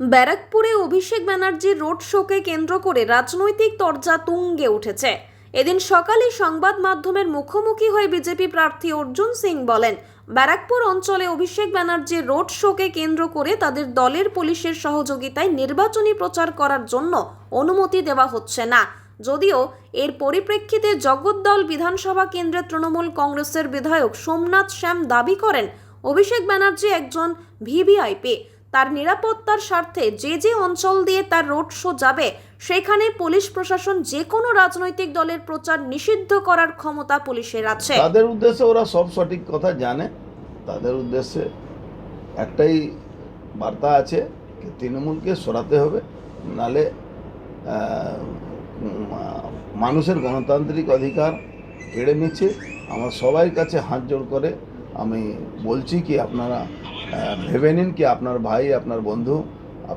ব্যারাকপুরে অভিষেক ব্যানার্জির রোড শোকে কেন্দ্র করে রাজনৈতিক তরজা তুঙ্গে উঠেছে। এদিন সকালে সংবাদ মাধ্যমের মুখোমুখি হয়ে বিজেপি প্রার্থী অর্জুন সিং বলেন, ব্যারাকপুর অঞ্চলে অভিষেক ব্যানার্জির রোড শোকে কেন্দ্র করে তাদের দলের পুলিশের সহযোগিতায় নির্বাচনী প্রচার করার জন্য অনুমতি দেওয়া হচ্ছে না। যদিও এর পরিপ্রেক্ষিতে জগদ্দল বিধানসভা কেন্দ্রের তৃণমূল কংগ্রেসের বিধায়ক সোমনাথ শ্যাম দাবি করেন, অভিষেক ব্যানার্জি একজন ভিভিআইপি। তার নিরাপত্তার স্বার্থে যে যে অঞ্চল দিয়ে তার রোড শো যাবে, সেখানে পুলিশ প্রশাসন যে কোনো রাজনৈতিক দলের প্রচার নিষিদ্ধ করার ক্ষমতা পুলিশের আছে। তাদের উদ্দেশ্যে ওরা সব সঠিক কথা জানে। তাদের উদ্দেশ্যে একটাই বার্তা আছে যে তৃণমূলকে সরাতে হবে, নালে মানুষের গণতান্ত্রিক অধিকার কেড়ে নিচ্ছে। আমার সবাই কাছে হাত জোড় করে আমি বলছি কি আপনারা ভেবে নিন কি আপনার ভাই আপনার বন্ধু